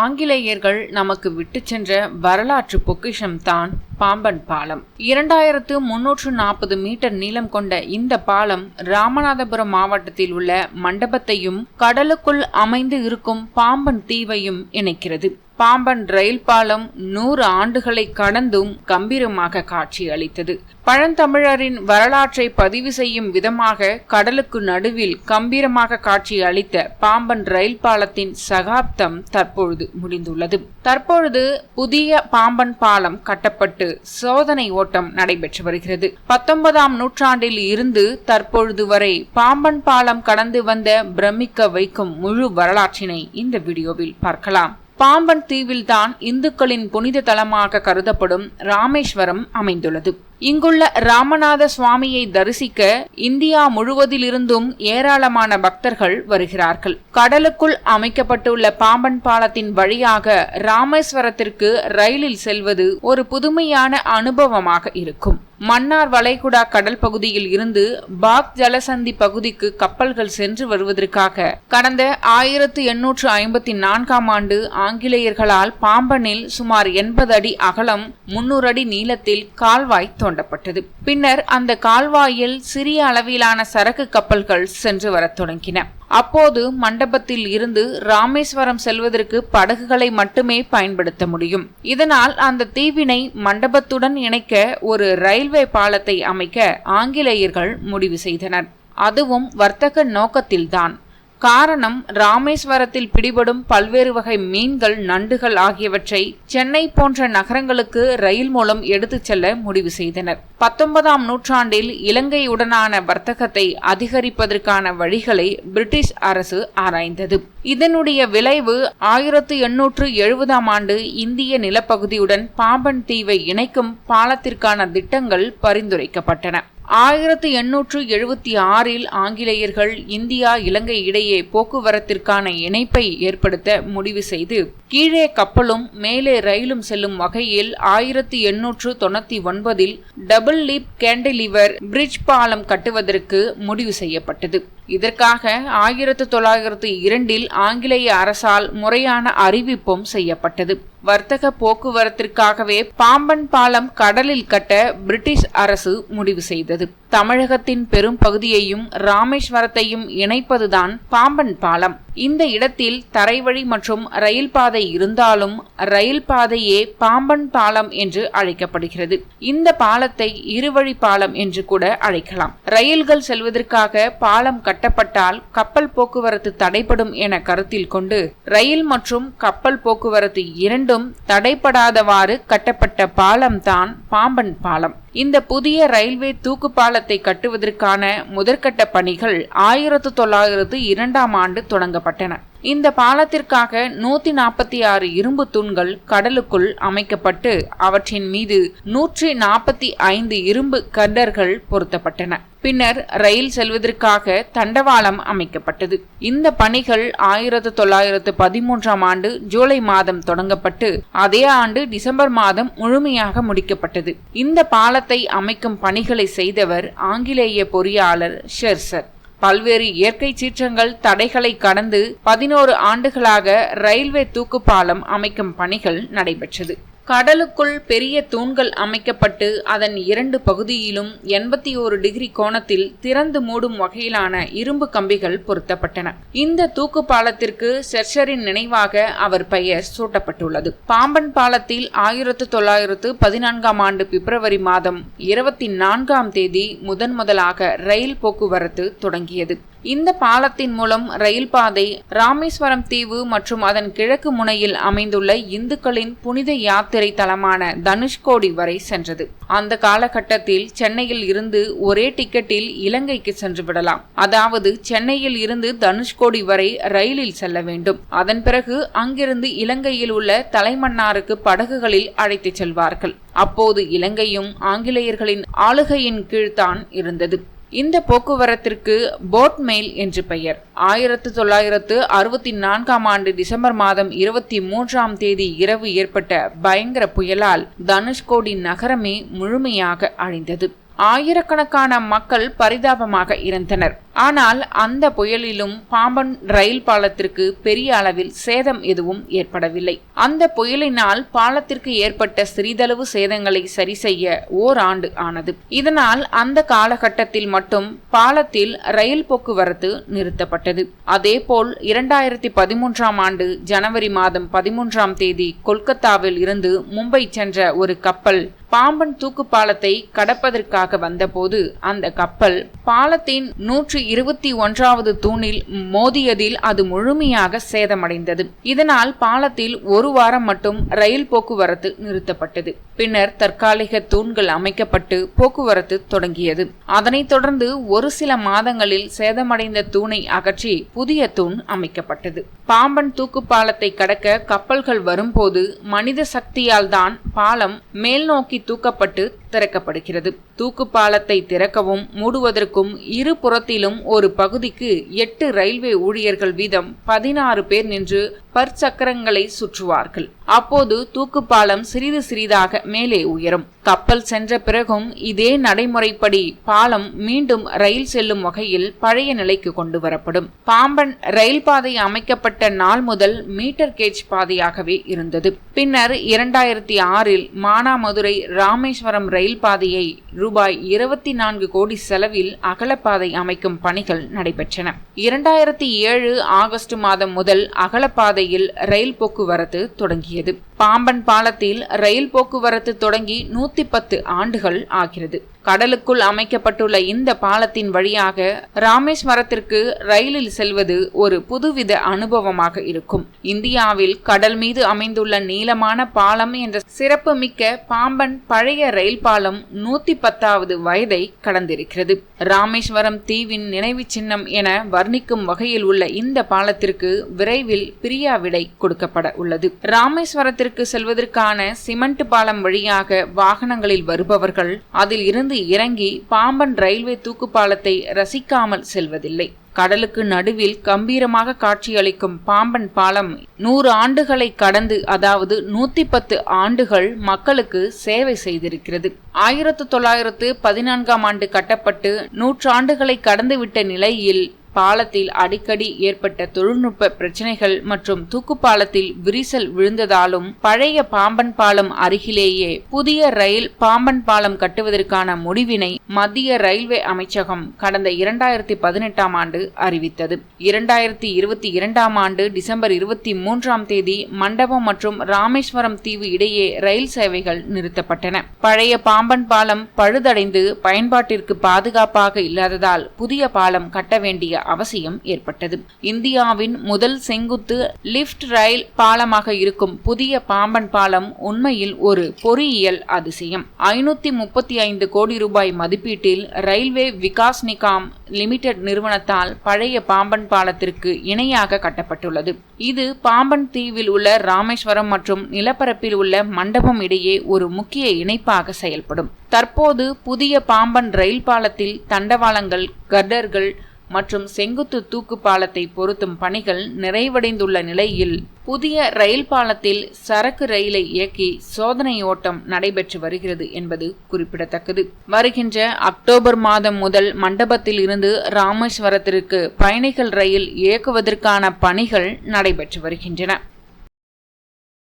ஆங்கிலேயர்கள் நமக்கு விட்டு சென்ற வரலாற்று பொக்கிஷம்தான் பாம்பன் பாலம். இரண்டாயிரத்து முன்னூற்று நாற்பது மீட்டர் நீளம் கொண்ட இந்த பாலம் ராமநாதபுரம் மாவட்டத்தில் உள்ள மண்டபத்தையும் கடலுக்குள் அமைந்து இருக்கும் பாம்பன் தீவையும் இணைக்கிறது. பாம்பன் ரயில் பாலம் நூறு ஆண்டுகளை கடந்தும் கம்பீரமாக காட்சி அளித்தது பழந்தமிழரின் வரலாற்றை பதிவு செய்யும் விதமாக கடலுக்கு நடுவில் கம்பீரமாக காட்சி அளித்த பாம்பன் ரயில் பாலத்தின் சகாப்தம் தற்பொழுது முடிந்துள்ளது. தற்பொழுது புதிய பாம்பன் பாலம் கட்டப்பட்டு சோதனை ஓட்டம் நடைபெற்று வருகிறது. பத்தொன்பதாம் நூற்றாண்டில் இருந்து தற்பொழுது வரை பாம்பன் பாலம் கடந்து வந்த பிரமிக்க வைக்கும் முழு வரலாற்றினை இந்த வீடியோவில் பார்க்கலாம். பாம்பன் தீவில்தான் இந்துக்களின் புனித தலமாக கருதப்படும் ராமேஸ்வரம் அமைந்துள்ளது. இங்குள்ள ராமநாத சுவாமியை தரிசிக்க இந்தியா முழுவதிலிருந்தும் ஏராளமான பக்தர்கள் வருகிறார்கள். கடலுக்குள் அமைக்கப்பட்டுள்ள பாம்பன் பாலத்தின் வழியாக ராமேஸ்வரத்திற்கு ரயிலில் செல்வது ஒரு புதுமையான அனுபவமாக இருக்கும். மன்னார் வளைகுடா கடல் பகுதியில் இருந்து பாக் ஜலசந்தி பகுதிக்கு கப்பல்கள் சென்று வருவதற்காக கடந்த ஆயிரத்து எண்ணூற்று ஐம்பத்தி நான்காம் ஆண்டு ஆங்கிலேயர்களால் பாம்பனில் சுமார் எண்பது அடி அகலம் முன்னூறு அடி நீளத்தில் கால்வாய் தோண்டப்பட்டது. பின்னர் அந்த கால்வாயில் சிறிய அளவிலான சரக்கு கப்பல்கள் சென்று வரத் தொடங்கின. அப்போது மண்டபத்தில் இருந்து ராமேஸ்வரம் செல்வதற்கு படகுகளை மட்டுமே பயன்படுத்த முடியும். இதனால் அந்த தீவினை மண்டபத்துடன் இணைக்க ஒரு ரயில்வே பாலத்தை அமைக்க ஆங்கிலேயர்கள் முடிவு செய்தனர். அதுவும் வர்த்தக நோக்கத்தில்தான். காரணம் ராமேஸ்வரத்தில் பிடிபடும் பல்வேறு வகை மீன்கள் நண்டுகள் ஆகியவற்றை சென்னை போன்ற நகரங்களுக்கு ரயில் மூலம் எடுத்துச் செல்ல முடிவு செய்தனர். பத்தொன்பதாம் நூற்றாண்டில் இலங்கையுடனான வர்த்தகத்தை அதிகரிப்பதற்கான வழிகளை பிரிட்டிஷ் அரசு ஆராய்ந்தது. இதனுடைய விளைவு ஆயிரத்து எண்ணூற்று எழுபதாம் ஆண்டு இந்திய நிலப்பகுதியுடன் பாம்பன் தீவை இணைக்கும் பாலத்திற்கான திட்டங்கள் பரிந்துரைக்கப்பட்டன. ஆயிரத்து எண்ணூற்று எழுபத்தி ஆறில் ஆங்கிலேயர்கள் இந்தியா இலங்கை இடையே போக்குவரத்திற்கான இணைப்பை ஏற்படுத்த முடிவு செய்து கீழே கப்பலும் மேலே ரயிலும் செல்லும் வகையில் ஆயிரத்தி எண்ணூற்று தொண்ணூத்தி ஒன்பதில் டபுள் லீப் கேண்டிலிவர் பிரிட்ஜ் பாலம் கட்டுவதற்கு முடிவு செய்யப்பட்டது. இதற்காக ஆயிரத்து தொள்ளாயிரத்து இரண்டில் ஆங்கிலேய அரசால் முறையான அறிவிப்பும் செய்யப்பட்டது. வர்த்தக போக்குவரத்திற்காகவே பாம்பன் பாலம் கடலில் கட்ட பிரிட்டிஷ் அரசு முடிவு செய்தது. தமிழகத்தின் பெரும் பகுதியையும் ராமேஸ்வரத்தையும் இணைப்பதுதான் பாம்பன் பாலம். இந்த இடத்தில் தரைவழி மற்றும் ரயில் பாதை இருந்தாலும் ரயில் பாதையே பாம்பன் பாலம் என்று அழைக்கப்படுகிறது. இந்த பாலத்தை இருவழி பாலம் என்று கூட அழைக்கலாம். ரயில்கள் செல்வதற்காக பாலம் கட்டப்பட்டால் கப்பல் போக்குவரத்து தடைப்படும் என கருத்தில் கொண்டு ரயில் மற்றும் கப்பல் போக்குவரத்து இரண்டும் தடைப்படாதவாறு கட்டப்பட்ட பாலம்தான் பாம்பன் பாலம். இந்த புதிய ரயில்வே தூக்கு பாலத்தை கட்டுவதற்கான முதற்கட்ட பணிகள் ஆயிரத்து தொள்ளாயிரத்து இரண்டாம் ஆண்டு தொடங்கப்பட்டன. இந்த பாலத்திற்காக நூத்தி நாற்பத்தி ஆறு இரும்பு தூண்கள் கடலுக்குள் அமைக்கப்பட்டு அவற்றின் மீது நூற்றி நாற்பத்தி ஐந்து இரும்பு கட்டர்கள் பொருத்தப்பட்டன. பின்னர் ரயில் செல்வதற்காக தண்டவாளம் அமைக்கப்பட்டது. இந்த பணிகள் ஆயிரத்து தொள்ளாயிரத்து பதிமூன்றாம் ஆண்டு ஜூலை மாதம் தொடங்கப்பட்டு அதே ஆண்டு டிசம்பர் மாதம் முழுமையாக முடிக்கப்பட்டது. இந்த பாலத்தை அமைக்கும் பணிகளை செய்தவர் ஆங்கிலேய பொறியாளர் ஷெர்சர். பல்வேறு இயற்கை சீற்றங்கள் தடைகளை கடந்து பதினோரு ஆண்டுகளாக ரயில்வே தூக்குப்பாலம் அமைக்கும் பணிகள் நடைபெற்றது. கடலுக்குள் பெரிய தூண்கள் அமைக்கப்பட்டு அதன் இரண்டு பகுதியிலும் எண்பத்தி ஓரு டிகிரி கோணத்தில் திறந்து மூடும் வகையிலான இரும்பு கம்பிகள் பொருத்தப்பட்டன. இந்த தூக்கு பாலத்திற்கு செர்ஷரின் நினைவாக அவர் பெயர் சூட்டப்பட்டுள்ளது. பாம்பன் பாலத்தில் ஆயிரத்து தொள்ளாயிரத்து பதினான்காம் ஆண்டு பிப்ரவரி மாதம் இருபத்தி நான்காம் தேதி முதன் முதலாக ரயில் போக்குவரத்து தொடங்கியது. இந்த பாலத்தின் மூலம் ரயில் பாதை ராமேஸ்வரம் தீவு மற்றும் அதன் கிழக்கு முனையில் அமைந்துள்ள இந்துக்களின் புனித யாத்திரை தலமான தனுஷ்கோடி வரை சென்றது. அந்த காலகட்டத்தில் சென்னையில் இருந்து ஒரே டிக்கெட்டில் இலங்கைக்கு சென்று விடலாம். அதாவது சென்னையில் இருந்து தனுஷ்கோடி வரை ரயிலில் செல்ல வேண்டும். அதன் பிறகு அங்கிருந்து இலங்கையில் உள்ள தலைமன்னாருக்கு படகுகளில் அழைத்துச் செல்வார்கள். அப்போது இலங்கையும் ஆங்கிலேயர்களின் ஆளுகையின் கீழ்தான் இருந்தது. இந்த போக்குவரத்திற்கு போட் மெயில் என்று பெயர். ஆயிரத்து தொள்ளாயிரத்து அறுபத்தி நான்காம் ஆண்டு டிசம்பர் மாதம் இருபத்தி மூன்றாம் தேதி இரவு ஏற்பட்ட பயங்கர புயலால் தனுஷ்கோடி நகரமே முழுமையாக அழிந்தது. ஆயிரக்கணக்கான மக்கள் பரிதாபமாக இருந்தனர் ஆனால் அந்த புயலிலும் பாம்பன் ரயில் பாலத்திற்கு பெரிய அளவில் சேதம் எதுவும் ஏற்படவில்லை. அந்த புயலினால் பாலத்திற்கு ஏற்பட்ட சிறிதளவு சேதங்களை சரி செய்ய ஓராண்டு ஆனது. இதனால் அந்த காலகட்டத்தில் மட்டும் பாலத்தில் ரயில் போக்குவரத்து நிறுத்தப்பட்டது. அதேபோல் இரண்டாயிரத்தி பதிமூன்றாம் ஆண்டு ஜனவரி மாதம் பதிமூன்றாம் தேதி கொல்கத்தாவில் இருந்து மும்பை சென்ற ஒரு கப்பல் பாம்பன் தூக்கு பாலத்தை கடப்பதற்காக வந்தபோது அந்த கப்பல் பாலத்தின் நூற்றி இருபத்தி ஒன்றாவது தூணில் மோதியதில் அது முழுமையாக சேதமடைந்தது. இதனால் பாலத்தில் ஒரு வாரம் மட்டும் ரயில் போக்குவரத்து நிறுத்தப்பட்டது. பின்னர் தற்காலிக தூண்கள் அமைக்கப்பட்டு போக்குவரத்து தொடங்கியது. அதனைத் தொடர்ந்து ஒரு சில மாதங்களில் சேதமடைந்த தூணை அகற்றி புதிய தூண் அமைக்கப்பட்டது. பாம்பன் தூக்கு பாலத்தை கடக்க கப்பல்கள் வரும்போது மனித சக்தியால் தான் பாலம் மேல் நோக்கி தூக்கப்பட்டு திறக்கப்படுகிறது தூக்கு பாலத்தை திறக்கவும் மூடுவதற்கும் இரு புறத்திலும் ஒரு பகுதிக்கு எட்டு ரயில்வே ஊழியர்கள் வீதம் பதினாறு பேர் நின்று பற்சக்கரங்களை சுற்றுவார்கள். அப்போது தூக்கு பாலம் சிறிது சிறிதாக மேலே உயரும். கப்பல் சென்ற பிறகும் இதே நடைமுறைப்படி பாலம் மீண்டும் ரயில் செல்லும் வகையில் பழைய நிலைக்கு கொண்டு வரப்படும் பாம்பன் ரயில் பாதை அமைக்கப்பட்ட நாள் முதல் மீட்டர் கேஜ் பாதையாகவே இருந்தது. பின்னர் இரண்டாயிரத்தி ஆறில் மானாமதுரை ராமேஸ்வரம் ரயில் ரயில் பாதையை ரூபாய் இருபத்தி நான்கு கோடி செலவில் அகலப்பாதை அமைக்கும் பணிகள் நடைபெற்றன. இரண்டாயிரத்தி ஏழு ஆகஸ்ட் மாதம் முதல் அகலப்பாதையில் ரயில் போக்குவரத்து தொடங்கியது. பாம்பன் பாலத்தில் ரயில் போக்குவரத்து தொடங்கி நூத்தி பத்து ஆண்டுகள் ஆகிறது. கடலுக்குள் அமைக்கப்பட்டுள்ள இந்த பாலத்தின் வழியாக ராமேஸ்வரத்திற்கு ரயிலில் செல்வது ஒரு புதுவித அனுபவமாக இருக்கும். இந்தியாவில் கடல் மீது அமைந்துள்ள நீளமான பாலம் என்ற சிறப்பு மிக்க பாம்பன் பழைய ரயில் பாலம் நூத்தி பத்தாவது வயதை கடந்திருக்கிறது. ராமேஸ்வரம் தீவின் நினைவு சின்னம் என வர்ணிக்கும் வகையில் உள்ள இந்த பாலத்திற்கு விரைவில் பிரியா விடை கொடுக்கப்பட உள்ளது. ராமேஸ்வரத்திற்கு செல்வதற்கான சிமெண்ட் பாலம் வழியாக வாகனங்களில் வருபவர்கள் அதில் இருந்து இருந்து இறங்கி பாம்பன் ரயில்வே தூக்கு பாலத்தை ரசிக்காமல் செல்வதில்லை. கடலுக்கு நடுவில் கம்பீரமாக காட்சியளிக்கும் பாம்பன் பாலம் நூறு ஆண்டுகளை கடந்து அதாவது நூத்தி பத்து ஆண்டுகள் மக்களுக்கு சேவை செய்திருக்கிறது. ஆயிரத்து தொள்ளாயிரத்து பதினான்காம் ஆண்டு கட்டப்பட்டு நூற்றாண்டுகளை கடந்துவிட்ட நிலையில் பாலத்தில் அடிக்கடி ஏற்பட்ட தொழில்நுட்ப பிரச்சனைகள் மற்றும் தூக்குப்பாலத்தில் விரிசல் விழுந்ததாலும் பழைய பாம்பன் பாலம் அருகிலேயே புதிய ரயில் பாம்பன் பாலம் கட்டுவதற்கான முடிவினை மத்திய ரயில்வே அமைச்சகம் கடந்த இரண்டாயிரத்தி பதினெட்டாம் ஆண்டு அறிவித்தது. இரண்டாயிரத்தி இருபத்தி இரண்டாம் ஆண்டு டிசம்பர் இருபத்தி மூன்றாம் தேதி மண்டபம் மற்றும் ராமேஸ்வரம் தீவு இடையே ரயில் சேவைகள் நிறுத்தப்பட்டன. பழைய பாம்பன் பாலம் பழுதடைந்து பயன்பாட்டிற்கு பாதுகாப்பாக இல்லாததால் புதிய பாலம் கட்ட வேண்டிய அவசியம் ஏற்பட்டது. இந்தியாவின் முதல் செங்குத்து லிப்ட் ரயில் பாலமாக இருக்கும் புதிய பாம்பன் பாலம் உண்மையில் ஒரு பொறியியல் அதிசயம். ஐநூத்தி முப்பத்தி ஐந்து கோடி ரூபாய் மதிப்பீட்டில் ரயில்வே விகாஸ் நிகாம் லிமிடெட் நிறுவனத்தால் பழைய பாம்பன் பாலத்திற்கு இணையாக கட்டப்பட்டுள்ளது. இது பாம்பன் தீவில் உள்ள ராமேஸ்வரம் மற்றும் நிலப்பரப்பில் உள்ள மண்டபம் இடையே ஒரு முக்கிய இணைப்பாக செயல்படும். தற்போது புதிய பாம்பன் ரயில் பாலத்தில் தண்டவாளங்கள் கர்டர்கள் மற்றும் செங்குத்து தூக்கு பாலத்தை பொருத்தும் பணிகள் நிறைவடைந்துள்ள நிலையில் புதிய ரயில் பாலத்தில் சரக்கு ரயிலை இயக்கி சோதனை ஓட்டம் நடைபெற்று வருகிறது என்பது குறிப்பிடத்தக்கது. வருகின்ற அக்டோபர் மாதம் முதல் மண்டபத்தில் இருந்து ராமேஸ்வரத்திற்கு பயணிகள் ரயில் இயக்குவதற்கான பணிகள் நடைபெற்று வருகின்றன.